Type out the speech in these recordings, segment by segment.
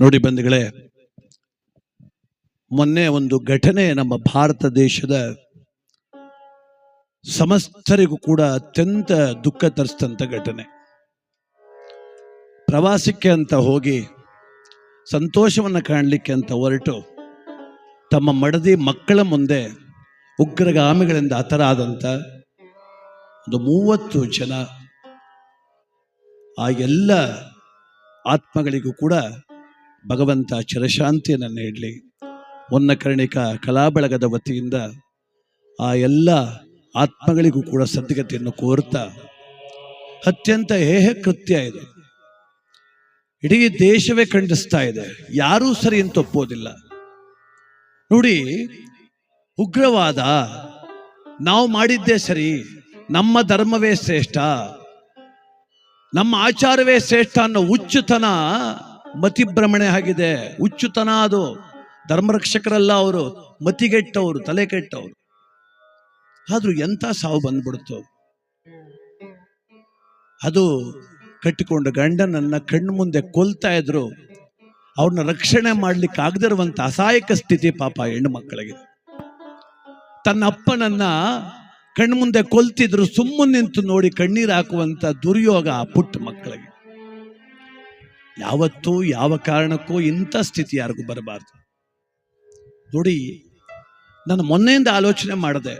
ನೋಡಿ ಬಂಧುಗಳೇ, ಮೊನ್ನೆ ಒಂದು ಘಟನೆ ನಮ್ಮ ಭಾರತ ದೇಶದ ಸಮಸ್ತರಿಗೂ ಕೂಡ ಅತ್ಯಂತ ದುಃಖ ತರಿಸಿದಂಥ ಘಟನೆ. ಪ್ರವಾಸಕ್ಕೆ ಅಂತ ಹೋಗಿ, ಸಂತೋಷವನ್ನು ಕಾಣಲಿಕ್ಕೆ ಅಂತ ಹೊರಟು, ತಮ್ಮ ಮಡದಿ ಮಕ್ಕಳ ಮುಂದೆ ಉಗ್ರಗಾಮಿಗಳಿಂದ ಹತರಾದಂಥ ಒಂದು ಮೂವತ್ತು ಜನ ಆ ಎಲ್ಲ ಆತ್ಮಗಳಿಗೂ ಕೂಡ ಭಗವಂತ ಚಿರಶಾಂತಿಯನ್ನು ನೀಡಲಿ ಉನ್ನಕರ್ಣಿಕ ಕಲಾ ಬಳಗದ ವತಿಯಿಂದ ಆ ಎಲ್ಲ ಆತ್ಮಗಳಿಗೂ ಕೂಡ ಸದ್ಗತಿಯನ್ನು ಕೋರ್ತಾ ಅತ್ಯಂತ ಹೇಹ ಕೃತ್ಯ ಇದೆ. ಇಡೀ ದೇಶವೇ ಖಂಡಿಸ್ತಾ ಇದೆ. ಯಾರೂ ಸರಿ ಅಂತ ಒಪ್ಪೋದಿಲ್ಲ. ನೋಡಿ, ಉಗ್ರವಾದ ನಾವು ಮಾಡಿದ್ದೇ ಸರಿ, ನಮ್ಮ ಧರ್ಮವೇ ಶ್ರೇಷ್ಠ, ನಮ್ಮ ಆಚಾರವೇ ಶ್ರೇಷ್ಠ ಅನ್ನೋ ಹುಚ್ಚುತನ ಮತಿಭ್ರಮಣೆ ಆಗಿದೆ. ಹುಚ್ಚುತನ ಅದು ಧರ್ಮರಕ್ಷಕರಲ್ಲ ಅವರು ಮತಿಗೆಟ್ಟವರು, ತಲೆ ಕೆಟ್ಟವರು. ಆದ್ರೂ ಎಂಥ ಸಾವು ಬಂದ್ಬಿಡ್ತು. ಅದು ಕಟ್ಟಿಕೊಂಡು ಗಂಡನನ್ನ ಕಣ್ಣು ಮುಂದೆ ಕೊಲ್ತಾ ಇದ್ರು. ಅವ್ರನ್ನ ರಕ್ಷಣೆ ಮಾಡ್ಲಿಕ್ಕೆ ಆಗದಿರುವಂತ ಅಸಹಾಯಕ ಸ್ಥಿತಿ ಪಾಪ ಹೆಣ್ಣು ಮಕ್ಕಳಿಗೆ. ತನ್ನ ಅಪ್ಪನನ್ನ ಕಣ್ಮುಂದೆ ಕೊಲ್ತಿದ್ರು, ಸುಮ್ಮನೆ ನಿಂತು ನೋಡಿ ಕಣ್ಣೀರು ಹಾಕುವಂತ ದುರ್ಯೋಗ ಆ ಪುಟ್ಟ ಮಕ್ಕಳಿಗೆ. ಯಾವತ್ತೂ ಯಾವ ಕಾರಣಕ್ಕೂ ಇಂಥ ಸ್ಥಿತಿ ಯಾರಿಗೂ ಬರಬಾರ್ದು. ನೋಡಿ, ನಾನು ಮೊನ್ನೆಯಿಂದ ಆಲೋಚನೆ ಮಾಡಿದೆ,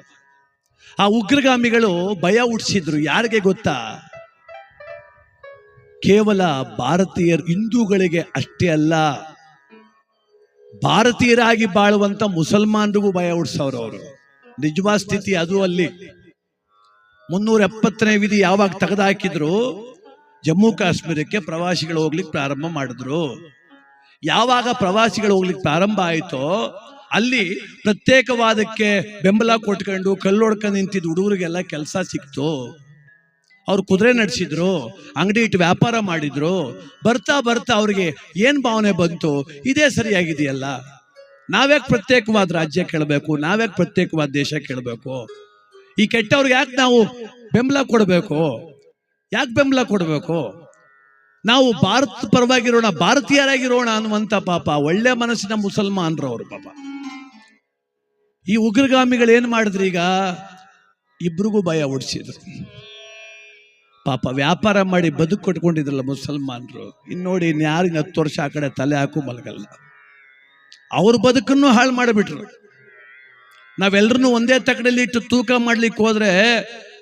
ಆ ಉಗ್ರಗಾಮಿಗಳು ಭಯ ಹುಟ್ಟಿಸಿದ್ರು ಯಾರಿಗೆ ಗೊತ್ತಾ? ಕೇವಲ ಭಾರತೀಯರು, ಹಿಂದೂಗಳಿಗೆ ಅಷ್ಟೇ ಅಲ್ಲ, ಭಾರತೀಯರಾಗಿ ಬಾಳುವಂತ ಮುಸಲ್ಮಾನರಿಗೂ ಭಯ ಹುಡ್ಸವ್ರು ಅವರು. ನಿಜವಾದ ಸ್ಥಿತಿ ಅದು ಅಲ್ಲಿ. ಮುನ್ನೂರ ಎಪ್ಪತ್ತನೇ ವಿಧಿ ಯಾವಾಗ ತೆಗೆದುಹಾಕಿದ್ರು ಜಮ್ಮು ಕಾಶ್ಮೀರಕ್ಕೆ ಪ್ರವಾಸಿಗಳು ಹೋಗ್ಲಿಕ್ಕೆ ಪ್ರಾರಂಭ ಮಾಡಿದ್ರು. ಯಾವಾಗ ಪ್ರವಾಸಿಗಳು ಹೋಗ್ಲಿಕ್ಕೆ ಪ್ರಾರಂಭ ಆಯಿತೋ, ಅಲ್ಲಿ ಪ್ರತ್ಯೇಕವಾದಕ್ಕೆ ಬೆಂಬಲ ಕೊಟ್ಕೊಂಡು ಕಲ್ಲೊಡ್ಕೊಂಡು ನಿಂತಿದ್ದ ಹುಡುಗರಿಗೆಲ್ಲ ಕೆಲಸ ಸಿಕ್ತು. ಅವ್ರು ಕುದುರೆ ನಡೆಸಿದ್ರು, ಅಂಗಡಿ ಇಟ್ಟು ವ್ಯಾಪಾರ ಮಾಡಿದ್ರು. ಬರ್ತಾ ಬರ್ತಾ ಅವ್ರಿಗೆ ಏನು ಭಾವನೆ ಬಂತು? ಇದೇ ಸರಿಯಾಗಿದೆಯಲ್ಲ. ನಾವ್ಯಾಕೆ ಪ್ರತ್ಯೇಕವಾದ ರಾಜ್ಯ ಕೇಳಬೇಕು, ನಾವ್ಯಾಕೆ ಪ್ರತ್ಯೇಕವಾದ ದೇಶ ಕೇಳಬೇಕು? ಈ ಕೆಟ್ಟವ್ರಿಗೆ ಯಾಕೆ ನಾವು ಬೆಂಬಲ ಕೊಡಬೇಕು? ಯಾಕೆ ಬೆಂಬಲ ಕೊಡಬೇಕು? ನಾವು ಭಾರತ ಪರವಾಗಿರೋಣ, ಭಾರತೀಯರಾಗಿರೋಣ ಅನ್ನುವಂತ ಪಾಪ, ಒಳ್ಳೆ ಮನಸ್ಸಿನ ಮುಸಲ್ಮಾನರು ಅವರು ಪಾಪ. ಈ ಉಗ್ರಗಾಮಿಗಳು ಏನ್ ಮಾಡಿದ್ರು ಈಗ? ಇಬ್ರಿಗೂ ಭಯ ಓಡಿಸಿದ್ರು. ಪಾಪ ವ್ಯಾಪಾರ ಮಾಡಿ ಬದುಕು ಕೊಟ್ಕೊಂಡಿದ್ರಲ್ಲ ಮುಸಲ್ಮಾನರು. ಇನ್ನು ನೋಡಿ ಇನ್ಯಾರಿಗೆ ಹತ್ತು ವರ್ಷ ಆ ಕಡೆ ತಲೆ ಹಾಕು ಮಲಗಲ್ಲ. ಅವ್ರ ಬದುಕನ್ನು ಹಾಳು ಮಾಡಿಬಿಟ್ರು. ನಾವೆಲ್ಲರನ್ನು ಒಂದೇ ತಕಡಲ್ಲಿ ಇಟ್ಟು ತೂಕ ಮಾಡ್ಲಿಕ್ಕೆ ಹೋದ್ರೆ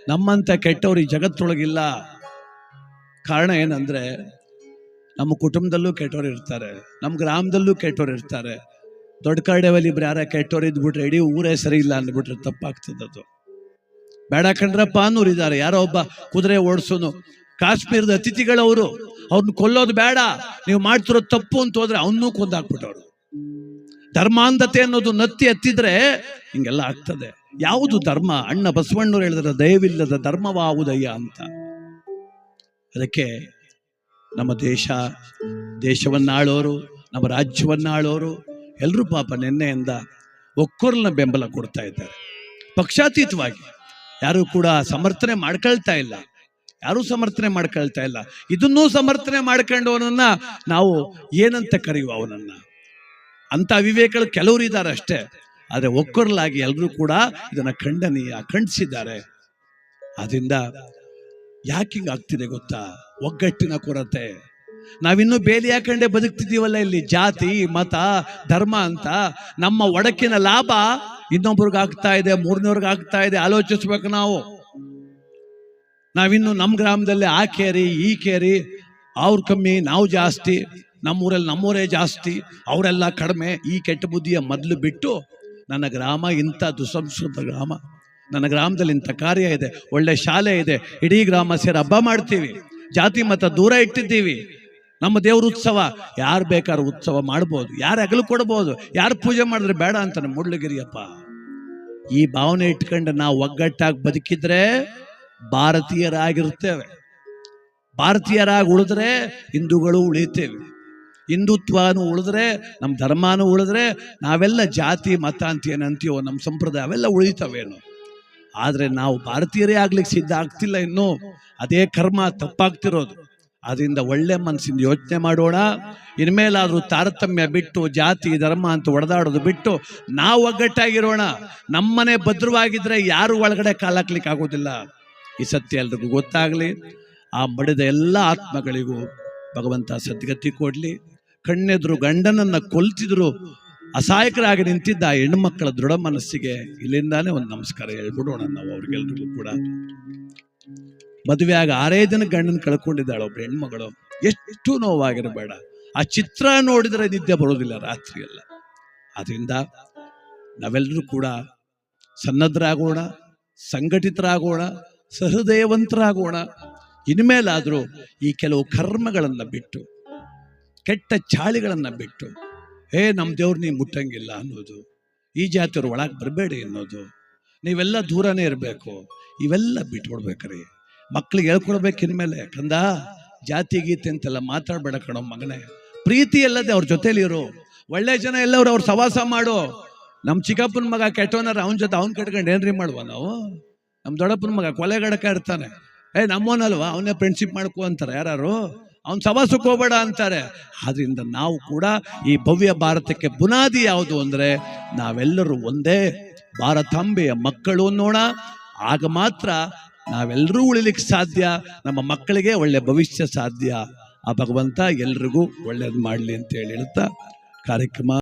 ನಮ್ಮಂತ ಕೆಟ್ಟವ್ರು ಈ ಜಗತ್ತೊಳಗಿಲ್ಲ. ಕಾರಣ ಏನಂದ್ರೆ, ನಮ್ಮ ಕುಟುಂಬದಲ್ಲೂ ಕೆಟ್ಟವ್ರು ಇರ್ತಾರೆ, ನಮ್ಮ ಗ್ರಾಮದಲ್ಲೂ ಕೆಟ್ಟವ್ರು ಇರ್ತಾರೆ. ದೊಡ್ಡ ಕಡೆವಲ್ಲಿ ಇಬ್ರು ಯಾರ ಕೆಟ್ಟವ್ರು ಇದ್ಬಿಟ್ರೆ ಇಡೀ ಊರೇ ಸರಿ ಇಲ್ಲ ಅಂದ್ಬಿಟ್ರೆ ತಪ್ಪಾಗ್ತದದು ಬೇಡ ಕಂಡ್ರಪ್ಪ ಅನ್ನೋರು ಇದ್ದಾರೆ, ಯಾರೋ ಒಬ್ಬ ಕುದುರೆ ಓಡಿಸೋನು. ಕಾಶ್ಮೀರದ ಅತಿಥಿಗಳವರು ಅವ್ರನ್ನ ಕೊಲ್ಲೋದು ಬೇಡ, ನೀವು ಮಾಡ್ತಿರೋ ತಪ್ಪು ಅಂತ ಹೋದ್ರೆ ಅವನ್ನೂ ಕೊಂದಾಕ್ಬಿಟ್ಟವ್ರು. ಧರ್ಮಾಂಧತೆ ಅನ್ನೋದು ನತ್ತಿ ಎತ್ತಿದ್ರೆ ಹಿಂಗೆಲ್ಲ ಆಗ್ತದೆ. ಯಾವುದು ಧರ್ಮ? ಅಣ್ಣ ಬಸವಣ್ಣವ್ರು ಹೇಳಿದ್ರೆ ದಯವಿಲ್ಲದ ಧರ್ಮವಾವುದಯ್ಯ ಅಂತ. ಅದಕ್ಕೆ ನಮ್ಮ ದೇಶ, ದೇಶವನ್ನಾಳೋರು, ನಮ್ಮ ರಾಜ್ಯವನ್ನಾಳೋರು ಎಲ್ಲರೂ ಪಾಪ ನಿನ್ನೆಯಿಂದ ಒಕ್ಕೊರಲನ್ನ ಬೆಂಬಲ ಕೊಡ್ತಾ ಇದ್ದಾರೆ. ಪಕ್ಷಾತೀತವಾಗಿ ಯಾರು ಕೂಡ ಸಮರ್ಥನೆ ಮಾಡ್ಕೊಳ್ತಾ ಇಲ್ಲ. ಯಾರೂ ಸಮರ್ಥನೆ ಮಾಡ್ಕೊಳ್ತಾ ಇಲ್ಲ. ಇದನ್ನೂ ಸಮರ್ಥನೆ ಮಾಡ್ಕೊಂಡವನನ್ನ ನಾವು ಏನಂತ ಕರೆಯುವ ಅವನನ್ನ? ಅಂತ ಅವಿವೇಕಗಳು ಕೆಲವರು ಇದ್ದಾರೆ ಅಷ್ಟೇ. ಆದರೆ ಒಕ್ಕೊರಲಾಗಿ ಎಲ್ಲರೂ ಕೂಡ ಇದನ್ನ ಖಂಡನೀಯ, ಖಂಡಿಸಿದ್ದಾರೆ. ಆದ್ರಿಂದ ಯಾಕೆ ಹಿಂಗೆ ಆಗ್ತಿದೆ ಗೊತ್ತಾ? ಒಗ್ಗಟ್ಟಿನ ಕೊರತೆ. ನಾವಿನ್ನೂ ಬೇಲಿ ಹಾಕಂಡೆ ಬದುಕ್ತಿದ್ದೀವಲ್ಲ ಇಲ್ಲಿ? ಜಾತಿ, ಮತ, ಧರ್ಮ ಅಂತ. ನಮ್ಮ ಒಡಕಿನ ಲಾಭ ಇನ್ನೊಬ್ರಿಗೆ ಆಗ್ತಾ ಇದೆ ಮೂರನೇವ್ರಿಗೆ ಆಗ್ತಾ ಇದೆ. ಆಲೋಚಿಸ್ಬೇಕು ನಾವು. ನಾವಿನ್ನು ನಮ್ಮ ಗ್ರಾಮದಲ್ಲಿ ಆ ಕೇರಿ, ಈ ಕೇರಿ, ಅವ್ರು ಕಮ್ಮಿ, ನಾವು ಜಾಸ್ತಿ ನಮ್ಮೂರಲ್ಲಿ ನಮ್ಮೂರೇ ಜಾಸ್ತಿ, ಅವರೆಲ್ಲ ಕಡಿಮೆ, ಈ ಕೆಟ್ಟ ಬುದ್ಧಿಯ ಮೊದಲು ಬಿಟ್ಟು ನನ್ನ ಗ್ರಾಮ ಇಂಥ ದುಸಂಸ್ಕೃತ ಗ್ರಾಮ. ನನ್ನ ಗ್ರಾಮದಲ್ಲಿ ಇಂಥ ಕಾರ್ಯ ಇದೆ, ಒಳ್ಳೆ ಶಾಲೆ ಇದೆ, ಇಡೀ ಗ್ರಾಮ ಸೇರಿ ಹಬ್ಬ ಮಾಡ್ತೀವಿ, ಜಾತಿ ಮತ ದೂರ ಇಟ್ಟಿದ್ದೀವಿ. ನಮ್ಮ ದೇವ್ರ ಉತ್ಸವ, ಯಾರು ಬೇಕಾದ್ರೂ ಉತ್ಸವ ಮಾಡ್ಬೋದು, ಯಾರು ಅಗಲು ಕೊಡ್ಬೋದು, ಯಾರು ಪೂಜೆ ಮಾಡಿದ್ರೆ ಬೇಡ ಅಂತಾನೆ ಮುಡ್ಲಗಿರಿಯಪ್ಪ ಈ ಭಾವನೆ ಇಟ್ಕೊಂಡು ನಾವು ಒಗ್ಗಟ್ಟಾಗಿ ಬದುಕಿದ್ರೆ ಭಾರತೀಯರಾಗಿರ್ತೇವೆ ಭಾರತೀಯರಾಗಿ ಉಳಿದ್ರೆ ಹಿಂದೂಗಳು ಉಳಿತೇವೆ ಹಿಂದುತ್ವನೂ ಉಳಿದ್ರೆ, ನಮ್ಮ ಧರ್ಮನೂ ಉಳಿದ್ರೆ, ನಾವೆಲ್ಲ ಜಾತಿ, ಮತ ಅಂತ ಏನಂತೀವೋ ನಮ್ಮ ಸಂಪ್ರದಾಯ ಅವೆಲ್ಲ ಉಳಿತವೇನು. ಆದರೆ ನಾವು ಭಾರತೀಯರೇ ಆಗ್ಲಿಕ್ಕೆ ಸಿದ್ಧ ಆಗ್ತಿಲ್ಲ ಇನ್ನು. ಅದೇ ಕರ್ಮ ತಪ್ಪಾಗ್ತಿರೋದು. ಅದರಿಂದ ಒಳ್ಳೆ ಮನಸ್ಸಿಂದ ಯೋಚನೆ ಮಾಡೋಣ. ಇನ್ಮೇಲಾದ್ರೂ ತಾರತಮ್ಯ ಬಿಟ್ಟು, ಜಾತಿ, ಧರ್ಮ ಅಂತ ಒಡೆದಾಡೋದು ಬಿಟ್ಟು ನಾವು ಒಗ್ಗಟ್ಟಾಗಿರೋಣ. ನಮ್ಮನೆ ಭದ್ರವಾಗಿದ್ರೆ ಯಾರು ಒಳಗಡೆ ಕಾಲಾಕ್ಲಿಕ್ಕೆ ಆಗೋದಿಲ್ಲ. ಈ ಸತ್ಯ ಎಲ್ರಿಗೂ ಗೊತ್ತಾಗಲಿ. ಆ ಮಡಿದ ಎಲ್ಲ ಆತ್ಮಗಳಿಗೂ ಭಗವಂತ ಸದ್ಗತಿ ಕೊಡಲಿ. ಕಣ್ಣೆದ್ರು ಗಂಡನನ್ನ ಕೊಲ್ತಿದ್ರು ಅಸಹಾಯಕರಾಗಿ ನಿಂತಿದ್ದ ಆ ಹೆಣ್ಮಕ್ಕಳ ದೃಢ ಮನಸ್ಸಿಗೆ ಇಲ್ಲಿಂದಾನೇ ಒಂದು ನಮಸ್ಕಾರ ಹೇಳ್ಬಿಡೋಣ ನಾವು ಅವ್ರಿಗೆಲ್ರಿಗೂ ಕೂಡ. ಮದುವೆಯಾಗ ಆರೇ ದಿನ ಗಂಡನ ಕಳ್ಕೊಂಡಿದ್ದಾಳೆ ಒಬ್ಬ ಹೆಣ್ಮಗಳು. ಎಷ್ಟು ನೋವಾಗಿರಬೇಡ. ಆ ಚಿತ್ರ ನೋಡಿದ್ರೆ ನಿದ್ದೆ ಬರೋದಿಲ್ಲ ರಾತ್ರಿ ಎಲ್ಲ ಅದರಿಂದ ನಾವೆಲ್ಲರೂ ಕೂಡ ಸನ್ನದ್ಧರಾಗೋಣ ಸಂಘಟಿತರಾಗೋಣ, ಸಹೃದಯವಂತರಾಗೋಣ. ಇನ್ಮೇಲಾದರೂ ಈ ಕೆಲವು ಕರ್ಮಗಳನ್ನು ಬಿಟ್ಟು, ಕೆಟ್ಟ ಚಾಳಿಗಳನ್ನು ಬಿಟ್ಟು ಏ ನಮ್ಮ ದೇವ್ರು ನೀವು ಮುಟ್ಟಂಗಿಲ್ಲ ಅನ್ನೋದು. ಈ ಜಾತಿಯವ್ರು ಒಳಗೆ ಬರಬೇಡಿ ಅನ್ನೋದು. ನೀವೆಲ್ಲ ದೂರನೇ ಇರಬೇಕು. ಇವೆಲ್ಲ ಬಿಟ್ಬಿಡ್ಬೇಕ್ರಿ ಮಕ್ಳಿಗೆ ಹೇಳ್ಕೊಡ್ಬೇಕು ಇನ್ಮೇಲೆ. ಕಂದ, ಜಾತಿ ಗೀತೆ ಅಂತೆಲ್ಲ ಮಾತಾಡಬೇಡ ಕಣೋ ಮಗನೇ. ಪ್ರೀತಿ ಎಲ್ಲದೆ ಅವ್ರ ಜೊತೆಲಿ ಇರು. ಒಳ್ಳೆ ಜನ ಎಲ್ಲವ್ರು ಅವ್ರು ಸವಾಸ ಮಾಡು. ನಮ್ಮ ಚಿಕ್ಕಪ್ಪನ ಮಗ ಕೆಟ್ಟವನಾರ ಅವನ ಜೊತೆ ಅವ್ನ ಕಟ್ಕೊಂಡು ಏನ್ರಿ ಮಾಡುವ ನಾವು? ನಮ್ಮ ದೊಡ್ಡಪ್ಪನ ಮಗ ಕೊಲೆಗಡಕ ಇರ್ತಾನೆ. ಏ, ನಮ್ಮವನಲ್ವಾ? ಅವನೇ ಫ್ರೆಂಡ್ಶಿಪ್ ಮಾಡ್ಕೋ ಅಂತಾರೆ ಯಾರು ಅವ್ನ ಸವಾಸಕ್ಕೆ ಹೋಗಬೇಡ ಅಂತಾರೆ. ಆದ್ರಿಂದ ನಾವು ಕೂಡ ಈ ಭವ್ಯ ಭಾರತಕ್ಕೆ ಬುನಾದಿ ಯಾವುದು ಅಂದ್ರೆ ನಾವೆಲ್ಲರೂ ಒಂದೇ ಭಾರತಾಂಬೆಯ ಮಕ್ಕಳು ಅನ್ನೋಣ. ಆಗ ಮಾತ್ರ ನಾವೆಲ್ಲರೂ ಉಳಿಲಿಕ್ಕೆ ಸಾಧ್ಯ, ನಮ್ಮ ಮಕ್ಕಳಿಗೆ ಒಳ್ಳೆ ಭವಿಷ್ಯ ಸಾಧ್ಯ. ಆ ಭಗವಂತ ಎಲ್ರಿಗೂ ಒಳ್ಳೇದು ಮಾಡಲಿ ಅಂತ ಹೇಳಿ ಹೇಳ್ತಾ ಕಾರ್ಯಕ್ರಮ.